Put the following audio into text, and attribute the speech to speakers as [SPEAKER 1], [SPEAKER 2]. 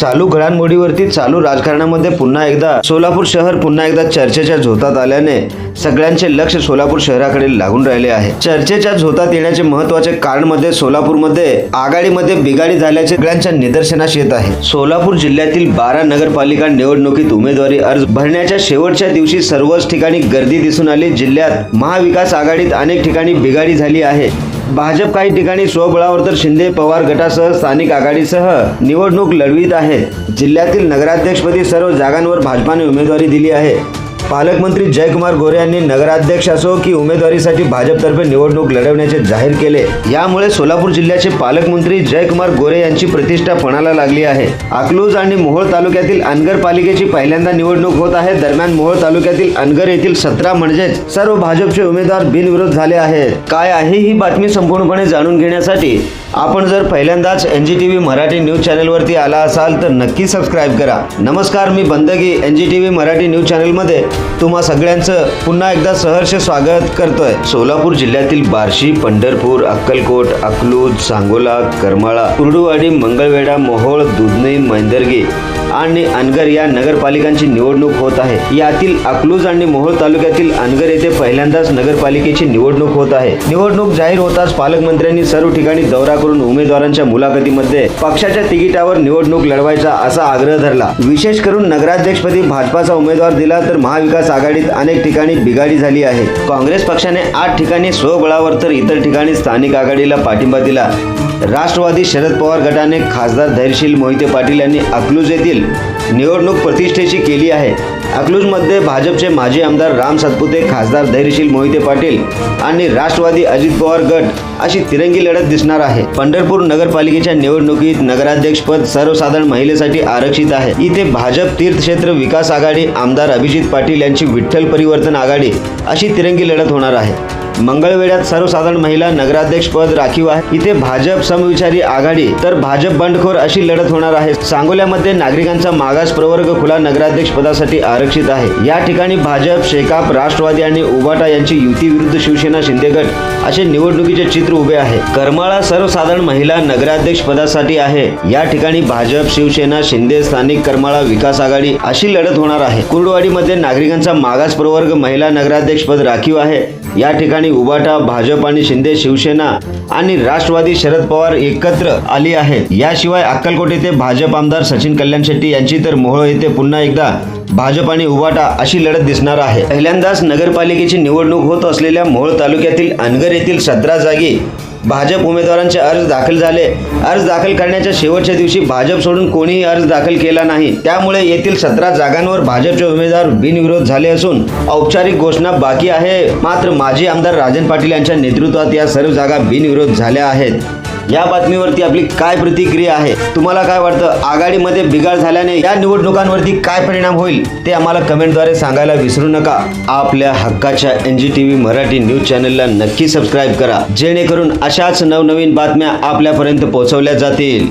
[SPEAKER 1] चालू घडामोडीवरती चालू राजकारणामध्ये पुन्हा एकदा सोलापूर शहर पुन्हा एकदा चर्चेच्या झोतात आल्याने सगळ्यांचे लक्ष सोलापूर शहराकडे लागून राहिले आहे. चर्चेच्या झोतात येण्याचे महत्त्वाचे कारण मध्ये सोलापूरमध्ये आघाडीमध्ये बिघाडी झाल्याचे सगळ्यांच्या निदर्शनास येत आहे. सोलापूर जिल्ह्यातील बारा नगरपालिका निवडणुकीत उमेदवारी अर्ज भरण्याच्या शेवटच्या दिवशी सर्वच ठिकाणी गर्दी दिसून आली. जिल्ह्यात महाविकास आघाडीत अनेक ठिकाणी बिघाडी झाली आहे. भाजप काही ठिकाणी स्वबळावर तर शिंदे पवार गटासह स्थानिक आघाडीसह निवडणूक लढवीत आहेत जिल्ह्यातील नगराध्यक्षपदी सर्व जागांवर भाजपाने उमेदवारी दिली आहे. पालकमंत्री जयकुमार गोरे यांनी नगराध्यक्ष असो की उमेदवारीसाठी भाजपतर्फे निवडणूक लढवण्याचे जाहीर केले. यामुळे सोलापूर जिल्ह्याचे पालकमंत्री जयकुमार गोरे यांची प्रतिष्ठा पणाला लागली आहे. अकलूज आणि मोहोळ तालुक्यातील अनगर पालिकेची पहिल्यांदा निवडणूक होत आहे. दरम्यान मोहोळ तालुक्यातील अनगर येथील सतरा म्हणजेच सर्व भाजपचे उमेदवार बिनविरोध झाले आहेत. काय आहे ही बातमी संपूर्णपणे जाणून घेण्यासाठी आपण जर पहिल्यांदाच N G T V Marathi news चॅनलवरती आला असाल तर नक्की सबस्क्राईब करा. नमस्कार मी Bandagi N G T V Marathi news चॅनलमध्ये तुम्हा सगळ्यांचं पुन्हा एकदा सहर्ष स्वागत करतोय. सोलापूर जिल्ह्यातील बार्शी पंढरपूर अक्कलकोट अकलूज सांगोला करमाळा कुर्डुवाडी मंगळवेढा मोहोळ दुधनी मैंदर्गी आणि अनगर या नगरपालिकांची निवडणूक होत आहे. यातील अकलूज आणि मोहोळ तालुक्यातील अनगर येथे पहिल्यांदाच नगरपालिकेची निवडणूक होत आहे. निवडणूक जाहीर होताच पालकमंत्र्यांनी सर्व ठिकाणी दौरा करून उमेदवारांच्या मुलाखतीमध्ये पक्षाच्या तिकिटावर निवडणूक लढवायचा असा आग्रह धरला. विशेष करून नगराध्यक्षपदी भाजपाचा उमेदवार दिला तर महाविकास आघाडीत अनेक ठिकाणी बिघाडी झाली आहे. काँग्रेस पक्षाने आठ ठिकाणी स्वबळावर तर इतर ठिकाणी स्थानिक आघाडीला पाठिंबा दिला. राष्ट्रवादी शरद पवार गटाने खासदार धैर्यशील मोहिते पाटील यांनी अकलूज येथील निवडणूक प्रतिष्ठेची केली आहे. अकलूजमध्ये भाजपचे माजी आमदार राम सातपुते खासदार धैर्यशील मोहिते पाटील आणि राष्ट्रवादी अजित पवार गट अशी तिरंगी लढत दिसणार आहे. पंढरपूर नगरपालिकेच्या निवडणुकीत नगराध्यक्षपद सर्वसाधारण महिलेसाठी आरक्षित आहे. इथे भाजप तीर्थक्षेत्र विकास आघाडी आमदार अभिजित पाटील यांची विठ्ठल परिवर्तन आघाडी अशी तिरंगी लढत होणार आहे. मंगळवेढ्यात सर्वसाधारण महिला नगराध्यक्ष पद राखीव आहे. इथे भाजप समविचारी आघाडी तर भाजप बंडखोर अशी लढत होणार आहे. सांगोल्यामध्ये नागरिकांचा मागास प्रवर्ग खुला नगराध्यक्ष पदासाठी आरक्षित आहे. या ठिकाणी भाजप शेकाप राष्ट्रवादी आणि उबाटा यांची युती विरुद्ध शिवसेना शिंदे गट असे निवडणुकीचे चित्र उभे आहे. करमाळा सर्वसाधारण महिला नगराध्यक्ष पदासाठी आहे. या ठिकाणी भाजप शिवसेना शिंदे स्थानिक करमाळा विकास आघाडी अशी लढत होणार आहे. कुर्डवाडीमध्ये नागरिकांचा मागास प्रवर्ग महिला नगराध्यक्ष पद राखीव आहे. या ठिकाणी उबाटा भाजप आणि शिंदे शिवसेना आणि राष्ट्रवादी शरद पवार एकत्र आली आहेत. याशिवाय अक्कलकोट येथे भाजप आमदार सचिन कल्याण शेट्टी यांची तर मोहोळ येथे पुन्हा एकदा भाजप आणि उबाटा अशी लढत दिसणार आहे. पहिल्यांदाच नगरपालिकेची निवडणूक होत असलेल्या मोहोळ तालुक्यातील अनगर येथील सतरा जागी भाजप उमेदवारांचे अर्ज दाखल झाले. अर्ज दाखल करण्याच्या शेवटच्या दिवशी भाजप सोडून कोणीही अर्ज दाखल केला नाही. त्यामुळे येथील सतरा जागांवर भाजपचे उमेदवार बिनविरोध झाले असून औपचारिक घोषणा बाकी आहे. मात्र माजी आमदार राजन पाटील यांच्या नेतृत्वात या सर्व जागा बिनविरोध झाल्या आहेत. या बातमीवरती आपली काय प्रतिक्रिया आहे? तुम्हाला काय वाटतं? आघाडीमध्ये बिघाड झाल्याने या निवडणुकांवरती काय परिणाम होईल? ते आम्हाला कमेंटद्वारे सांगायला विसरू नका. आपल्या हक्काच्या N G T V Marathi news चॅनलला नक्की सबस्क्राईब करा. जेणेकरून अशाच नवनवीन बातम्या आपल्यापर्यंत पोहोचवल्या जातील.